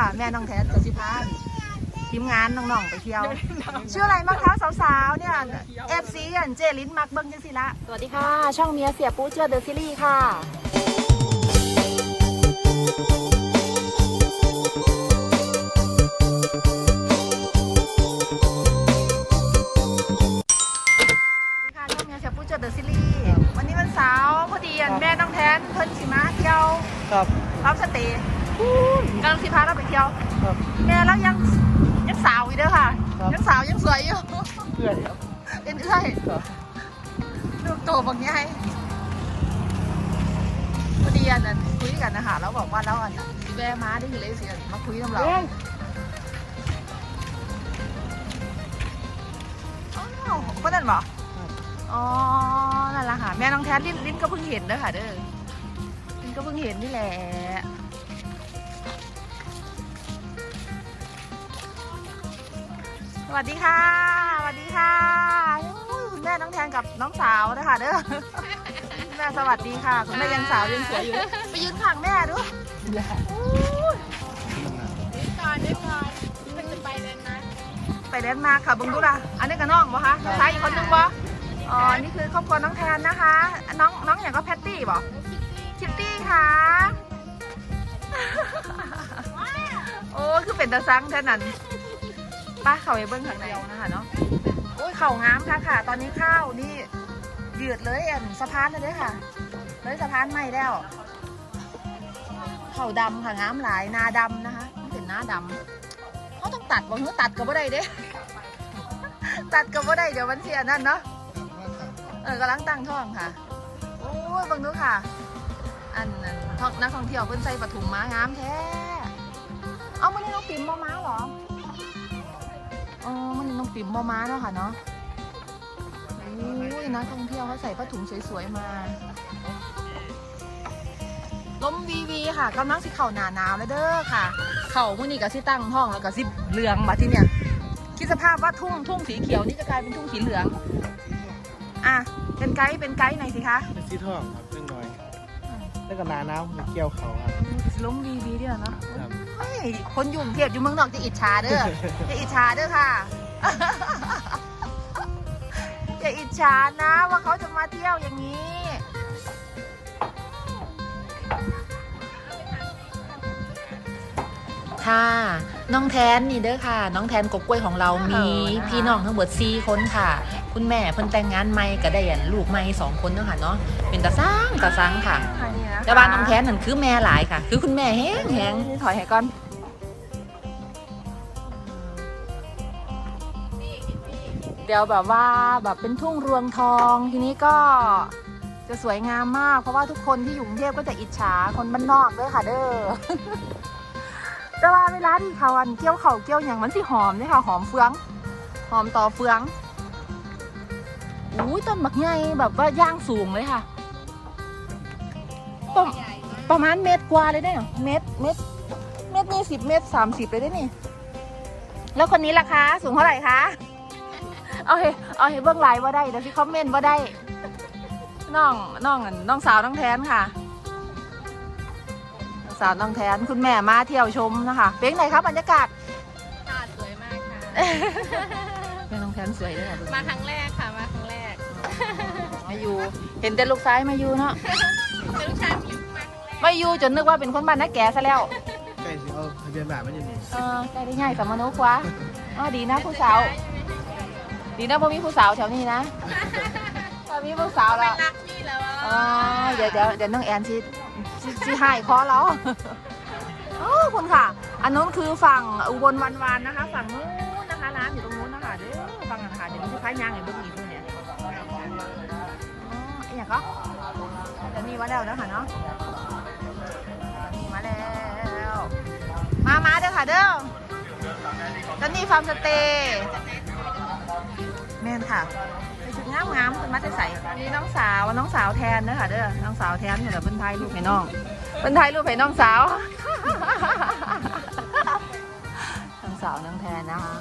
ค่ะ แม่น้องแทนกับสิพานทีมงานน้องๆไปเที่ยว ชื่ออะไรบ้างคะสาวๆเนี่ยเอฟซีอันเจลินมักเบิ้งจังสิละสวัสดีค่ะ ช่องเมียเสียปูเชื่อเดอะซีรีส์ค่ะ ยังสาวยังสวยอยู่เพื่อนครับเป็นเอื้อยครับลูกโตบางใหญ่พอดีอันนั้นคุยกันนะคะแล้วบอกว่าเราอันนั้นสิแวะมาได้อยู่เลยสิมาคุยกับเราเฮ้ยอ๋อก็นั่นบอกอ๋อ นั่นแหละค่ะ แม่น้องแทนลิ้นลิ้นก็เพิ่งเห็นเด้อค่ะเด้อลิ้นก็เพิ่งเห็นนี่แหละ สวัสดีค่ะ สวัสดีค่ะคุณแม่น้องแทนกับน้องสาวนะคะเด้อคุณแม่สวัสดีค่ะคุณแม่ยังสาวยังสวยอยู่เลยไปยืนข้างแม่ดูอุ้ยก่อนด้วยก่อนมันจะไปเลยนะไปเดนมาค่ะบึงดูล่ะ อันนี้กับน้องบ่คะใช่อีกคนนึงบ่อ๋อ นี่คือครอบครัวน้องแทนนะคะ น้องน้องอย่างก็แพตตี้บ่คิตตี้ค่ะ โอ้ คือเป็นตาซังแท่นั้น ป้าเข้าไปเบิ้งข้างในนะคะเนาะโอ้ยเข่างามค่ะค่ะ ตอนนี้ข้าวนี่ยืดเลยอันสะพานเลยเด้อค่ะเลยสะพานใหม่แล้ว เข่าดำค่ะงามหลายนาดำนะคะมันเป็นหน้าดำเขาต้องตัดบ่เหือตัดก็บ่ได้เด้ตัดก็บ่ได้เดี๋ยวมันเสียนั่นเนาะเออกำลังตั้งท้องค่ะโอ้ยบังดูค่ะ อันนั้นนักท่องเที่ยวเพิ่นใส่ปถุมม้างามแท้เอามันนี่น้องปิ่มบ่ม้าหรอ อ๋อมันน้องปิ่มบ่ม้าเนาะค่ะเนาะโอ้ยนักท่องเที่ยวเขาใส่ผ้าถุงสวยๆมาล้มวีวีค่ะกำลังสิเข่าหนาหนาวแล้วเด้อค่ะ เข่ามื่อนี้ก็สิตั้งห้องแล้วก็สิเหลืองมาที่เนี่ยคิดสภาพว่าทุ่งทุ่งสีเขียวนี่จะกลายเป็นทุ่งสีเหลือง อะเป็นไกด์เป็นไกด์หน่อยสิคะเป็นสีทอง แล้วก็หนาหนาวเกี่ยวเขาครับล้มวีวีเดียวเนาะครับ เฮ้ยคนอยู่กรุงเทพอยู่เมืองนอกจะอิจฉาเด้อ จะอิจฉาเด้อค่ะอย่าอิจฉานะว่าเขาจะมาเที่ยวอย่างนี้ ค่ะ น้องแทนนี่เด้อค่ะ น้องแทนกบกล้วยของเรามีพี่น้องทั้งหมด4คนค่ะ คุณแม่เพิ่นแต่งงานใหม่ก็ได้อันลูกใหม่สองคนเนาะค่ะเนาะเป็นตาซังตาซังค่ะ แต่บ้านน้องแทนนั่นคือแม่หลายค่ะ คือคุณแม่แห้งแห้งถอยให้ก่อนเดี๋ยวแบบว่าแบบเป็นทุ่งรวงทองทีนี้ก็จะสวยงามมาก เพราะว่าทุกคนที่อยู่กรุงเทพก็จะอิจฉาคนบ้านนอกด้วยค่ะเด้อแต่ว่าเวลาที่เขาอันเกี่ยวเขาวเกี่ยวอย่างมันสิหอมเนี่ยค่ะ หอมเฟือง หอมต่อเฟือง อุ้ยต้นบักใหญ่แบบว่าย่างสูงเลยค่ะประประมาณเมตรกว่าเลยได้เหรอเมตรเมตรเมตรยี่สิบเมตรสามสิบเลยได้นี่ แล้วคนนี้ล่ะคะ สูงเท่าไหร่คะ เอาเฮ้เอาเฮ้เบื้องไลน์ว่าได้เดี๋ยวพี่คอมเมนต์ว่าได้ น้องน้องอันน้องสาวน้องแทนค่ะน้องสาวน้องแทนคุณแม่มาเที่ยวชมนะคะ เป็นไงครับบรรยากาศ ค่ะสวยมากค่ะ แม่น้องแทนสวยด้วยค่ะมาครั้งแรกค่ะมาครั้งแรกมาอยู่ เห็นแต่ลูกซ้ายมาอยู่เนาะเป็นลูกชายผิวมาครั้งแรกมาอยู่จนนึกว่าเป็นคนบ้านนักแก่ซะแล้วใกล้สิเอาทะเบียนแบบมันอยู่นี่เออได้ได้ง่ายสมนุกวะอ๋อดีนะผู้สาว ดีนะพอมีผู้สาวแถวนี้นะพอมีผู้สาวแล้วรักพี่แล้วอะอ๋อเดี๋ยวเดี๋ยวเดี๋ยวน้องแอนชิชิชิให้คอเราโอ้คุณค่ะ อันนู้นคือฝั่งอุบลวันวานนะคะ ฝั่งนู้นนะคะร้านอยู่ตรงนู้นนะคะ เด้อฝั่งอาหาเดี๋ยวมันจะพายยางไอ้เบิ้งอีกด้วยเนี่ยอ๋อไอ้อย่างก็เดี๋ยวนี้มาแล้วนะคะเนาะนี่มาแล้ว มามาเด้อค่ะเด้อตอนนี้ฟาร์มสเตย์แม่นค่ะใส่ชุดงามงามคุณมัดใส่นี่น้องสาวน้องสาวแทนเด้อค่ะเด้อน้องสาวแทนเหมือนเป็นไทยลูกให้น้องเป็นไทยลูกให้น้องสาวน้องสาวน้องแทนนะคะ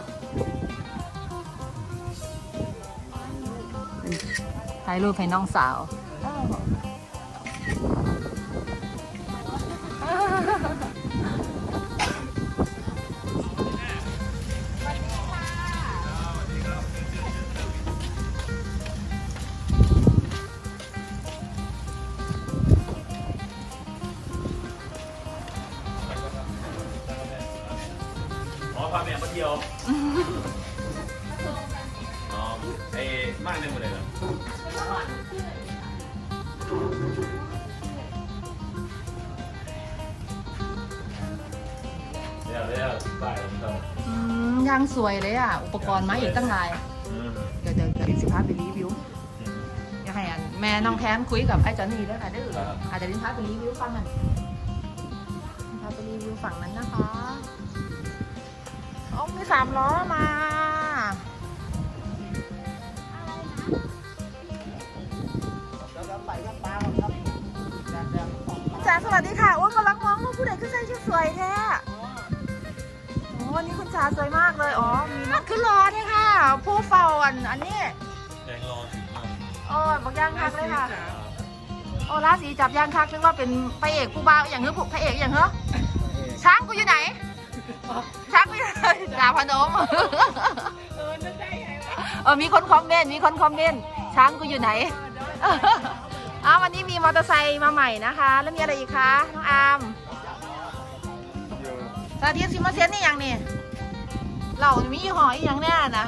ถ่ายรูปให้น้องสาว อ๋อพาแม่มาเที่ยว อ๋อไอ้มากเลยหมดเลยเหรอ เดี๋ยวเดี๋ยวบ่ายผมต้องอืมยางสวยเลยอะ อุปกรณ์มาอีกตั้งหลาย อืมเดี๋ยวเดี๋ยวเดี๋ยวสิพาไปรีวิวอืมอยากให้อันแม่น้องแทนคุยกับไอ้จอนนี่ด้วยค่ะเด้อครับ อาจจะลิ้นพาไปรีวิวฟังกันพาไปรีวิวฝั่งนั้นนะคะโอ้มีสามล้อมา จ๋าสวัสดีค่ะโอ้ยกำลังมองว่าผู้ใดขึ้นใส่ชุดสวยแท้โอ้วันนี้คุณจ๋าสวยมากเลยอ๋อมีนัดขึ้นรอเนี่ยค่ะ ผู้เฝ้าอันอันนี้แดงรอสิบโอ้ยบอกย่างคักเลยค่ะโอ้ราศีจับย่างคักนึกว่าเป็นพระเอกผู้บ่าวอย่างเฮ้ยพระเอกอย่างเฮ้ยช้างกูอยู่ไหนช้างกูอยู่ไหนดาวพนมเออนึกได้ไงวะเออมีคนคอมเมนต์มีคนคอมเมนต์ช้างกูอยู่ไหน อ้าววันนี้มีมอเตอร์ไซค์มาใหม่นะคะ แล้วมีอะไรอีกคะน้องอาร์มสาธิตซิมาเซนนี่ยังนี่เรามียี่ห้ออีกอย่างแน่นะ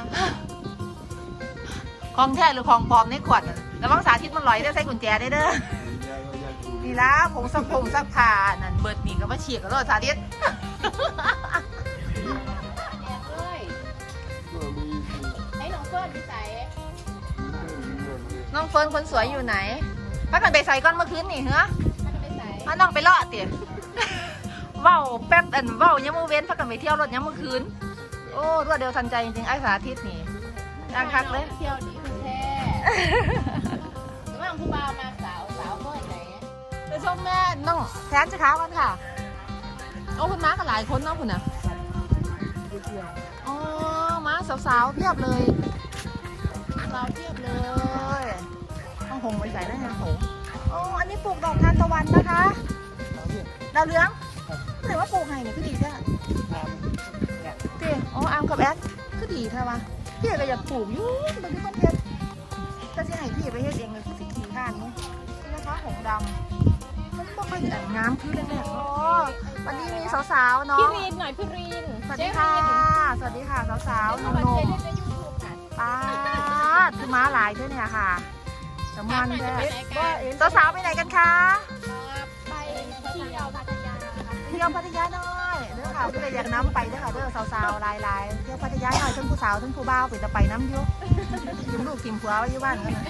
ของแท้หรือของปลอมในขวดน่ะระวังสาธิตมันลอยได้ใส่กุญแจได้เด้อนี่ละผงซักผงซักผ้านั่นเบิดนี่ก็มาฉีกกันรถสาธิตเอ้ยให้น้องเฟิร์นที่ใส่น้องเฟิร์นคนสวยอยู่ไหน พักกันไปใส่ก้อนเมื่อคืนนี่เหรอถ้าจะไปใส่พาน้องไปเลาะเตี๋ยเว้าแป๊บอันเว้ายังมือเว้นพักกันไปเที่ยวรถยังมือคืน โอ้รวดเดียวทันใจจริงๆไอ้สาธิตนี่ดังคักเลยเที่ยวดีคุณแท้ระหว่างผู้บ่าวมาสาวสาวเฟิร์นไหนไปชมแม่น้องแทนจะค้ากันค่ะโอ้คุณม้ากันหลายคนเนาะคุณนะอ๋อม้าสาวๆเพียบเลยสาวเพียบเลยต้อง หงไปใส่ได้ไงหงอ๋ออันนี้ปลูกดอกทานตะวันนะคะดาวเรืองหรือว่าปลูกไงเนี่ยคือดีจ้ะเจ๊อ๋ออามกับแอดคือดีแท้วะพี่ก็อยากปลูกอยู่บางทีคนเฮ็ดแต่สิให้พี่ไปเฮ็ดเองเลยคือสิขี้ข้านนี่นี่นะคะหงดำมันบ่ค่อยแต่งงามคือแรกๆอ๋อวันนี้มีสาวๆเนาะพี่รีนหน่อยพี่รีนสวัสดีค่ะ สวัสดีค่ะสาวๆหเจ๊นุ่รีนมเจ๊เล่นในยูทูบน่ะๆป้าดคือม้าลายด้วยเนี่ยค่ะ สมอนแท้ไปไหนกันสาวๆไปไหนกันคะไปเที่ยวพัทยาค่ะเที่ยวพัทยาหน่อยเด้อค่ะผู้ใดอยากน้ำไปเด้อค่ะเด้อสาวๆลายๆเที่ยวพัทยาหน่อยทั้งผู้สาวทั้งผู้บ่าวไปจะไปน้ำอยุ่ทิมลูกทิมผัวไว้อยู่บ้านกันนะ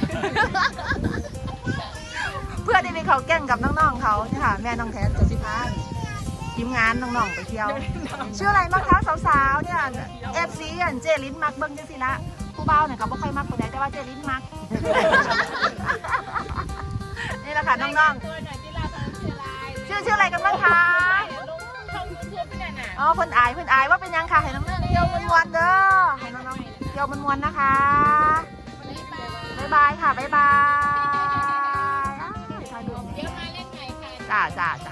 เพื่อได้ไปเขาแก่งกับน้องๆเขาเนี่ยค่ะแม่น้องแทนจะสิพาทีมงานน้องๆไปเที่ยวชื่ออะไรบ้างคะสาวๆเนี่ยเอฟซีอันเจลินมักเบิ้งจังสิละูเบาเนี่ยก็ม่ค่อยมากคนใดแต่ว่าเจลิ้นมากนี่แหละค่ะน้องตัวหน่อยที่เราทำเชื้อลาๆชื่อชื่ออะไรกันบ้างคะลงลงยูทูบไปหน่อยน่ะอ๋อเพิ่นอายเพิ่นอายว่าเป็นยังค่ะให้น้องๆเที่ยวมันมวนเด้อให้น้องๆเที่ยวมันๆนวนนะคะบ๊ายบายค่ะบ๊ายบายเดี๋ยวมาเล่นใหม่ค่ะ จ้าจ้าจ้า